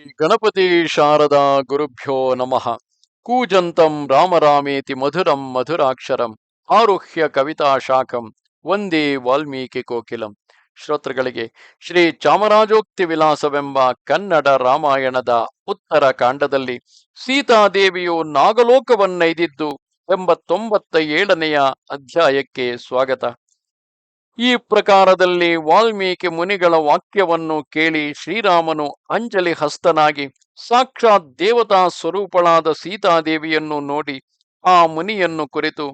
ಗಣಪತಿ ಶಾರದಾ ಗುರುಭ್ಯೋ ನಮಃ. ಕೂಜಂತಂ ರಾಮರಾಮೇತಿ ಮಧುರಂ ಮಧುರಾಕ್ಷರಂ. ಆರುಹ್ಯ ಕವಿತಾ ಶಾಖಂ. ಒಂದೇ ವಾಲ್ಮೀಕಿ ಕೋಕಿಲಂ. ಶ್ರೋತೃಗಳಿಗೆ, ಶ್ರೀ ಚಾಮರಾಜೋಕ್ತಿ ವಿಲಾಸವೆಂಬ ಕನ್ನಡ ರಾಮಾಯಣದ ಉತ್ತರ ಕಾಂಡದಲ್ಲಿ ಸೀತಾದೇವಿಯು ನಾಗಲೋಕವನ್ನೈದಿದ್ದು ಎಂಬತ್ತೊಂಬತ್ತ ಏಳನೆಯ ಅಧ್ಯಾಯಕ್ಕೆ ಸ್ವಾಗತ. ಈ ಪ್ರಕಾರದಲ್ಲಿ ವಾಲ್ಮೀಕಿ ಮುನಿಗಳ ವಾಕ್ಯವನ್ನು ಕೇಳಿ ಶ್ರೀರಾಮನು ಅಂಜಲಿ ಹಸ್ತನಾಗಿ ಸಾಕ್ಷಾತ್ ದೇವತಾ ಸ್ವರೂಪಳಾದ ಸೀತಾದೇವಿಯನ್ನು ನೋಡಿ ಆ ಮುನಿಯನ್ನು ಕುರಿತು,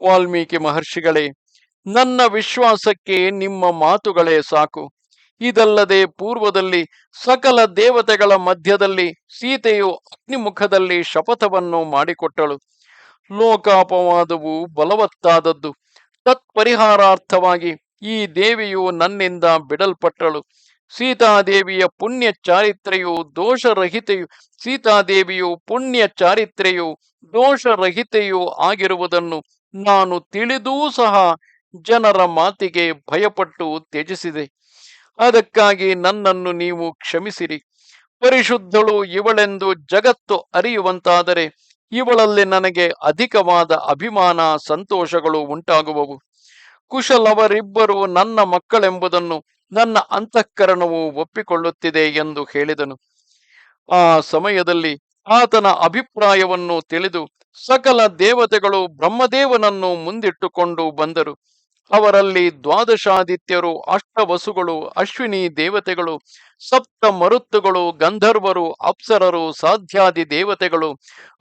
ವಾಲ್ಮೀಕಿ ಮಹರ್ಷಿಗಳೇ, ನನ್ನ ವಿಶ್ವಾಸಕ್ಕೆ ನಿಮ್ಮ ಮಾತುಗಳೇ ಸಾಕು. ಇದಲ್ಲದೆ ಪೂರ್ವದಲ್ಲಿ ಸಕಲ ದೇವತೆಗಳ ಮಧ್ಯದಲ್ಲಿ ಸೀತೆಯು ಅಗ್ನಿಮುಖದಲ್ಲಿ ಶಪಥವನ್ನು ಮಾಡಿಕೊಟ್ಟಳು. ಲೋಕಾಪವಾದವು ಬಲವತ್ತಾದದ್ದು. ತತ್ಪರಿಹಾರಾರ್ಥವಾಗಿ ಈ ದೇವಿಯು ನನ್ನಿಂದ ಬಿಡಲ್ಪಟ್ಟಳು. ಸೀತಾದೇವಿಯ ಪುಣ್ಯ ಚಾರಿತ್ರೆಯು ದೋಷರಹಿತೆಯು, ಸೀತಾದೇವಿಯು ಪುಣ್ಯ ಚಾರಿತ್ರೆಯು ದೋಷರಹಿತೆಯೂ ಆಗಿರುವುದನ್ನು ನಾನು ತಿಳಿದೂ ಸಹ ಜನರ ಮಾತಿಗೆ ಭಯಪಟ್ಟು ತ್ಯಜಿಸಿದೆ. ಅದಕ್ಕಾಗಿ ನನ್ನನ್ನು ನೀವು ಕ್ಷಮಿಸಿರಿ. ಪರಿಶುದ್ಧಳು ಇವಳೆಂದು ಜಗತ್ತು ಅರಿಯುವಂತಾದರೆ ಇವಳಲ್ಲಿ ನನಗೆ ಅಧಿಕವಾದ ಅಭಿಮಾನ, ಸಂತೋಷಗಳು ಉಂಟಾಗುವವು. ಕುಶಲವರಿಬ್ಬರು ನನ್ನ ಮಕ್ಕಳೆಂಬುದನ್ನು ನನ್ನ ಅಂತಃಕರಣವು ಒಪ್ಪಿಕೊಳ್ಳುತ್ತಿದೆ ಎಂದು ಹೇಳಿದನು. ಆ ಸಮಯದಲ್ಲಿ ಆತನ ಅಭಿಪ್ರಾಯವನ್ನು ತಿಳಿದು ಸಕಲ ದೇವತೆಗಳು ಬ್ರಹ್ಮದೇವನನ್ನು ಮುಂದಿಟ್ಟುಕೊಂಡು ಬಂದರು. ಅವರಲ್ಲಿ ದ್ವಾದಶಾದಿತ್ಯರು, ಅಷ್ಟವಸುಗಳು, ಅಶ್ವಿನಿ ದೇವತೆಗಳು, ಸಪ್ತ ಮರುತ್ತುಗಳು, ಗಂಧರ್ವರು, ಅಪ್ಸರರು, ಸಾಧ್ಯಾದಿ ದೇವತೆಗಳು,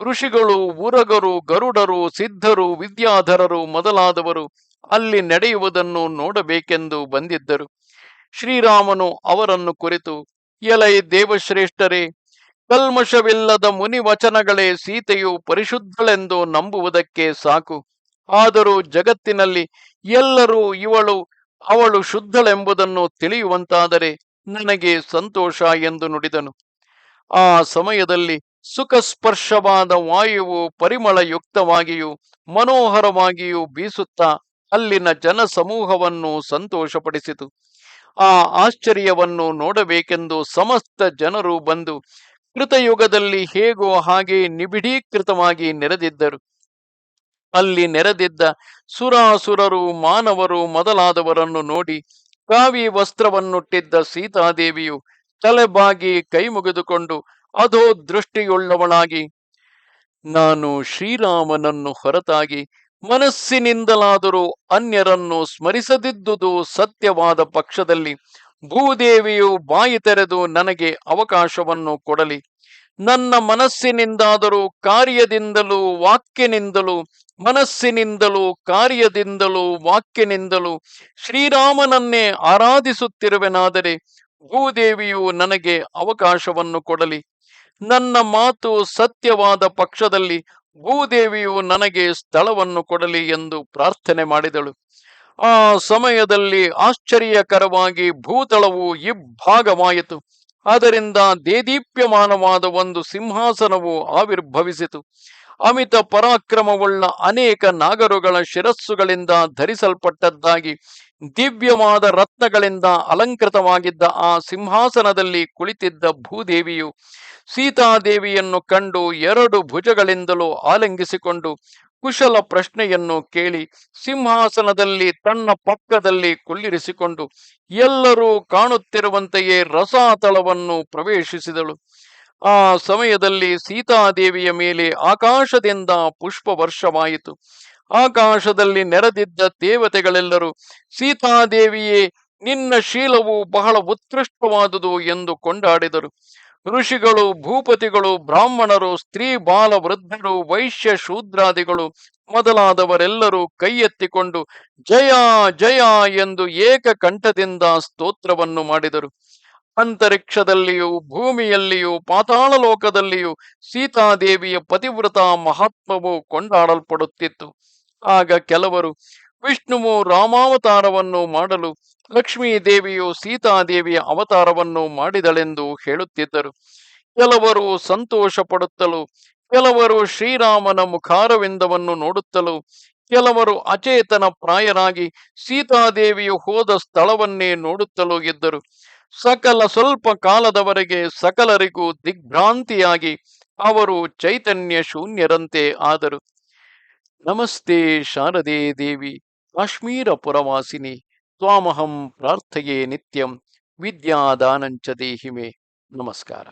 ಋಷಿಗಳು ಉರಗರು ಗರುಡರು, ಸಿದ್ಧರು, ವಿದ್ಯಾಧರರು ಮೊದಲಾದವರು. ಅಲ್ಲಿ ನಡೆಯುವುದನ್ನು ನೋಡಬೇಕೆಂದು ಬಂದಿದ್ದರು. ಶ್ರೀರಾಮನು ಅವರನ್ನು ಕುರಿತು, ಎಲೈ ದೇವಶ್ರೇಷ್ಠರೇ, ಕಲ್ಮಶವಿಲ್ಲದ ಮುನಿ ವಚನಗಳೇ ಸೀತೆಯು ಪರಿಶುದ್ಧಳೆಂದು ನಂಬುವುದಕ್ಕೆ ಸಾಕು. ಆದರೂ ಜಗತ್ತಿನಲ್ಲಿ ಎಲ್ಲರೂ ಇವಳು, ಅವಳು ಶುದ್ಧಳೆಂಬುದನ್ನು ತಿಳಿಯುವಂತಾದರೆ ನನಗೆ ಸಂತೋಷ ಎಂದು ನುಡಿದನು. ಆ ಸಮಯದಲ್ಲಿ ಸುಖಸ್ಪರ್ಶವಾದ ವಾಯುವು ಪರಿಮಳಯುಕ್ತವಾಗಿಯೂ ಮನೋಹರವಾಗಿಯೂ ಬೀಸುತ್ತಾ ಅಲ್ಲಿನ ಜನಸಮೂಹವನ್ನು ಸಂತೋಷಪಡಿಸಿತು. ಆ ಆಶ್ಚರ್ಯವನ್ನು ನೋಡಬೇಕೆಂದು ಸಮಸ್ತ ಜನರು ಬಂದು ಕೃತಯುಗದಲ್ಲಿ ಹೇಗೋ ಹಾಗೆ ನಿಬಿಡೀಕೃತವಾಗಿ ನೆರೆದಿದ್ದರು. ಅಲ್ಲಿ ನೆರೆದಿದ್ದ ಸುರಾಸುರರು, ಮಾನವರು ಮೊದಲಾದವರನ್ನು ನೋಡಿ ಕಾವಿ ವಸ್ತ್ರವನ್ನುಟ್ಟಿದ್ದ ಸೀತಾದೇವಿಯು ತಲೆಬಾಗಿ ಕೈ ಮುಗಿದುಕೊಂಡು ಅದೋ ದೃಷ್ಟಿಯುಳ್ಳವಳಾಗಿ ನಾನು ಶ್ರೀರಾಮನನ್ನು ಹೊರತಾಗಿ ಮನಸ್ಸಿನಿಂದಲಾದರೂ ಅನ್ಯರನ್ನು ಸ್ಮರಿಸದಿದ್ದುದು ಸತ್ಯವಾದ ಪಕ್ಷದಲ್ಲಿ ಭೂದೇವಿಯು ಬಾಯಿ ತೆರೆದು ನನಗೆ ಅವಕಾಶವನ್ನು ಕೊಡಲಿ. ನನ್ನ ಮನಸ್ಸಿನಿಂದಾದರೂ ಕಾರ್ಯದಿಂದಲೂ ವಾಕ್ಯನಿಂದಲೂ ಮನಸ್ಸಿನಿಂದಲೂ ಕಾರ್ಯದಿಂದಲೂ ವಾಕ್ಯನಿಂದಲೂ ಶ್ರೀರಾಮನನ್ನೇ ಆರಾಧಿಸುತ್ತಿರುವೆನಾದರೆ ಭೂದೇವಿಯು ನನಗೆ ಅವಕಾಶವನ್ನು ಕೊಡಲಿ. ನನ್ನ ಮಾತು ಸತ್ಯವಾದ ಪಕ್ಷದಲ್ಲಿ ಭೂದೇವಿಯು ನನಗೆ ಸ್ಥಳವನ್ನು ಕೊಡಲಿ ಎಂದು ಪ್ರಾರ್ಥನೆ ಮಾಡಿದಳು. ಆ ಸಮಯದಲ್ಲಿ ಆಶ್ಚರ್ಯಕರವಾಗಿ ಭೂತಳವು ಇಬ್ಬಾಗವಾಯಿತು ಅದರಿಂದ ದೇದೀಪ್ಯಮಾನವಾದ ಒಂದು ಸಿಂಹಾಸನವು ಆವಿರ್ಭವಿಸಿತು. ಅಮಿತ ಪರಾಕ್ರಮವುಳ್ಳ ಅನೇಕ ನಾಗರುಗಳ ಶಿರಸ್ಸುಗಳಿಂದ ಧರಿಸಲ್ಪಟ್ಟದ್ದಾಗಿ ದಿವ್ಯವಾದ ರತ್ನಗಳಿಂದ ಅಲಂಕೃತವಾಗಿದ್ದ ಆ ಸಿಂಹಾಸನದಲ್ಲಿ ಕುಳಿತಿದ್ದ ಭೂದೇವಿಯು ಸೀತಾದೇವಿಯನ್ನು ಕಂಡು ಎರಡು ಭುಜಗಳಿಂದಲೂ ಆಲಂಗಿಸಿಕೊಂಡು ಕುಶಲ ಪ್ರಶ್ನೆಯನ್ನು ಕೇಳಿ ಸಿಂಹಾಸನದಲ್ಲಿ ತನ್ನ ಪಕ್ಕದಲ್ಲಿ ಕುಳ್ಳಿರಿಸಿಕೊಂಡು ಎಲ್ಲರೂ ಕಾಣುತ್ತಿರುವಂತೆಯೇ ರಸಾತಳವನ್ನು ಪ್ರವೇಶಿಸಿದಳು. ಆ ಸಮಯದಲ್ಲಿ ಸೀತಾದೇವಿಯ ಮೇಲೆ ಆಕಾಶದಿಂದ ಪುಷ್ಪ ವರ್ಷವಾಯಿತು ಆಕಾಶದಲ್ಲಿ ನೆರೆದಿದ್ದ ದೇವತೆಗಳೆಲ್ಲರೂ, ಸೀತಾದೇವಿಯೇ, ನಿನ್ನ ಶೀಲವು ಬಹಳ ಉತ್ಕೃಷ್ಟವಾದುದು ಎಂದು ಕೊಂಡಾಡಿದರು. ಋಷಿಗಳು, ಭೂಪತಿಗಳು, ಬ್ರಾಹ್ಮಣರು, ಸ್ತ್ರೀ ಬಾಲ ವೃದ್ಧರು ವೈಶ್ಯ ಶೂದ್ರಾದಿಗಳು ಮೊದಲಾದವರೆಲ್ಲರೂ ಕೈ ಎತ್ತಿಕೊಂಡು ಜಯ ಜಯ ಎಂದು ಏಕಕಂಠದಿಂದ ಸ್ತೋತ್ರವನ್ನು ಮಾಡಿದರು. ಅಂತರಿಕ್ಷದಲ್ಲಿಯೂ, ಭೂಮಿಯಲ್ಲಿಯೂ ಪಾತಾಳ ಲೋಕದಲ್ಲಿಯೂ ಸೀತಾದೇವಿಯ ಪತಿವ್ರತ ಮಹಾತ್ಮವು ಕೊಂಡಾಡಲ್ಪಡುತ್ತಿತ್ತು. ಆಗ ಕೆಲವರು ವಿಷ್ಣುವು ರಾಮಾವತಾರವನ್ನು ಮಾಡಲು ಲಕ್ಷ್ಮೀ ದೇವಿಯು ಸೀತಾದೇವಿಯ ಅವತಾರವನ್ನು ಮಾಡಿದಳೆಂದು ಹೇಳುತ್ತಿದ್ದರು. ಕೆಲವರು ಸಂತೋಷ ಪಡುತ್ತಲೂ ಕೆಲವರು ಶ್ರೀರಾಮನ ಮುಖಾರವಿಂದವನ್ನು ನೋಡುತ್ತಲೂ, ಕೆಲವರು ಅಚೇತನ ಪ್ರಾಯರಾಗಿ ಸೀತಾದೇವಿಯು ಹೋದ ಸ್ಥಳವನ್ನೇ ನೋಡುತ್ತಲೂ ಇದ್ದರು. ಸಕಲ ಸ್ವಲ್ಪ ಕಾಲದವರೆಗೆ ಸಕಲರಿಗೂ ದಿಗ್ಭ್ರಾಂತಿಯಾಗಿ ಅವರು ಚೈತನ್ಯ ಶೂನ್ಯರಂತೆ ಆದರು. ನಮಸ್ತೆ ಶಾರದೆ ದೇವಿ, ಕಾಶ್ಮೀರ ಪುರವಾಸಿನಿ, ತ್ವಾಮಹಂ ಪ್ರಾರ್ಥೆಯೇ ನಿತ್ಯಂ, ವಿದ್ಯಾದಾನಂಚ ದೇಹಿಮೆ. ನಮಸ್ಕಾರ.